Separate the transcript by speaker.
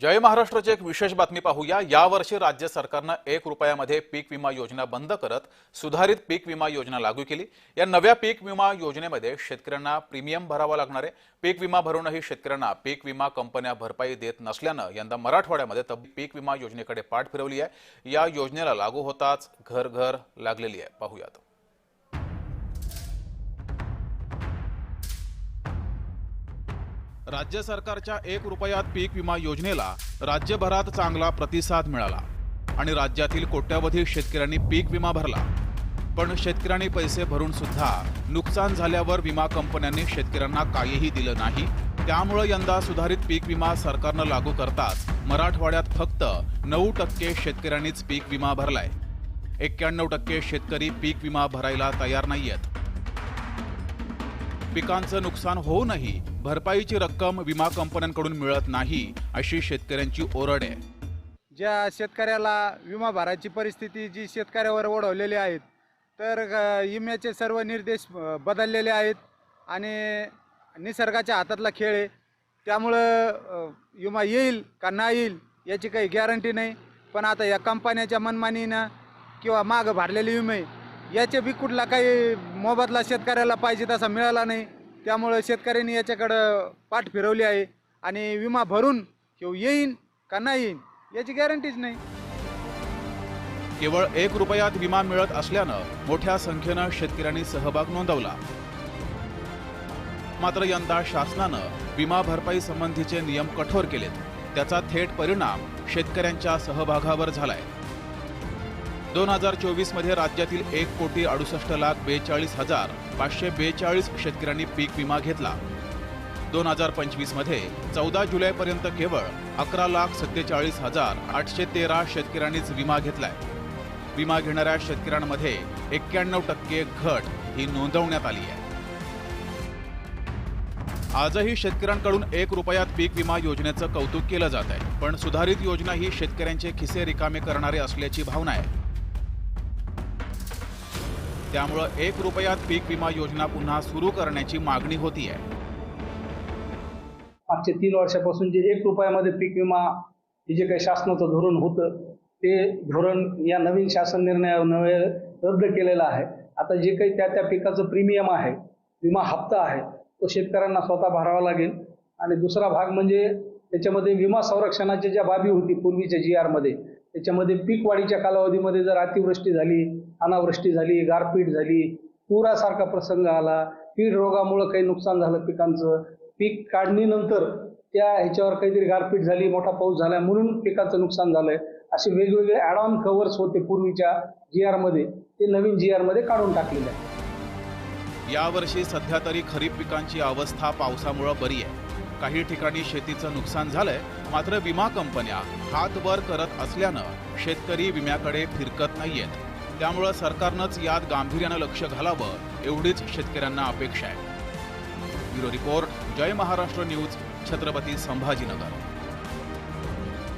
Speaker 1: जय महाराष्ट्राची एक विशेष बातमी पाहूया. यावर्षी राज्य सरकारनं एक रुपयामध्ये पीक विमा योजना बंद करत सुधारित पीक विमा योजना लागू केली. या नव्या पीक विमा योजनेमध्ये शेतकऱ्यांना प्रीमियम भरावा लागणार आहे. पीक विमा भरूनही शेतकऱ्यांना पीक विमा कंपन्या भरपाई देत नसल्यानं यंदा मराठवाड्यामध्ये तब पीक विमा योजनेकडे पाठ फिरवली आहे. या योजनेला लागू होताच घर घर लागलेली आहे. पाहूयात. राज्य सरकारच्या एक रुपयात पीक विमा योजनेला राज्यभरात चांगला प्रतिसाद मिळाला आणि राज्यातील कोट्यावधी शेतकऱ्यांनी पीक विमा भरला. पण शेतकऱ्यांनी पैसे भरून सुद्धा नुकसान झाल्यावर विमा कंपन्यांनी शेतकऱ्यांना काहीही दिलं नाही. त्यामुळं यंदा सुधारित पीक विमा सरकारनं लागू करताच मराठवाड्यात फक्त नऊ टक्के शेतकऱ्यांनीच पीक विमा भरलाय. एक्क्याण्णव टक्के शेतकरी पीक विमा भरायला तयार नाहीयेत. पिकांचं नुकसान होऊनही भरपाईची रक्कम विमा कंपन्यांकडून मिळत नाही अशी शेतकऱ्यांची ओरड आहे.
Speaker 2: ज्या शेतकऱ्याला विमा भरायची परिस्थिती जी शेतकऱ्यावर ओढवलेली आहेत तर विम्याचे सर्व निर्देश बदललेले आहेत आणि निसर्गाच्या हातातला खेळ आहे. त्यामुळं विमा येईल का नाही येईल याची काही गॅरंटी नाही. पण आता या कंपन्याच्या मनमानीनं किंवा मागं भरलेले विमे याचे बी कुठला काही मोबदला शेतकऱ्याला पाहिजे तसा मिळाला नाही. त्यामुळं शेतकऱ्यांनी याच्याकडं पाठ फिरवली आहे आणि विमा भरून किंवा येईन का नाही येईन याची गॅरंटीच नाही.
Speaker 1: केवळ एक रुपयात विमा मिळत असल्यानं मोठ्या संख्येनं शेतकऱ्यांनी सहभाग नोंदवला. मात्र यंदा शासनानं विमा भरपाई संबंधीचे नियम कठोर केलेत. त्याचा थेट परिणाम शेतकऱ्यांच्या सहभागावर झालाय. दोन हजार चोवीसमध्ये राज्यातील एक कोटी अडुसष्ट लाख बेचाळीस हजार पाचशे बेचाळीस शेतकऱ्यांनी पीक विमा घेतला. दोन हजार पंचवीसमध्ये चौदा जुलैपर्यंत केवळ अकरा लाख सत्तेचाळीस हजार आठशे तेरा शेतकऱ्यांनीच विमा घेतलाय. विमा घेणाऱ्या शेतकऱ्यांमध्ये एक्क्याण्णव टक्के घट ही नोंदवण्यात आली आहे. आजही शेतकऱ्यांकडून एक रुपयात पीक विमा योजनेचं कौतुक केलं जात आहे पण सुधारित योजना ही शेतकऱ्यांचे खिसे रिकामे करणारे असल्याची भावना आहे. त्यामुळं एक रुपयात पीक विमा योजना पुन्हा सुरू करण्याची मागणी होती आहे.
Speaker 3: मागच्या तीन वर्षापासून जे एक रुपयामध्ये पीक विमा हे जे काही शासनाचं धोरण होतं ते धोरण या नवीन शासन निर्णयामुळे रद्द केलेलं आहे. आता जे काही त्या त्या पिकाचं प्रीमियम आहे विमा हप्ता आहे तो शेतकऱ्यांना स्वतः भरावा लागेल. आणि दुसरा भाग म्हणजे त्याच्यामध्ये विमा संरक्षणाच्या ज्या बाबी होती पूर्वीच्या जी आरमध्ये त्याच्यामध्ये पीक वाढीच्या कालावधीमध्ये जर अतिवृष्टी झाली अनावृष्टी झाली गारपीट झाली पुरासारखा प्रसंग आला कीड रोगामुळं काही नुकसान झालं पिकांचं पीक काढणीनंतर त्या ह्याच्यावर काहीतरी गारपीट झाली मोठा पाऊस झाला म्हणून पिकाचं नुकसान झालंय असे वेगवेगळे ॲड ऑन कव्हर्स होते पूर्वीच्या जी आरमध्ये ते नवीन जी आरमध्ये काढून टाकलेले आहे
Speaker 1: यावर्षी सध्या तरी खरीप पिकांची अवस्था पावसामुळं बरी आहे. काही ठिकाणी शेतीचं नुकसान झालंय मात्र विमा कंपन्या हात वर करत असल्यानं शेतकरी विम्याकडे फिरकत नाहीयेत. त्यामुळं सरकारनंच यात गांभीर्यानं लक्ष घालावं एवढीच शेतकऱ्यांना अपेक्षा आहे. Bureau report Jai Maharashtra news Chhatrapati Sambhajinagar.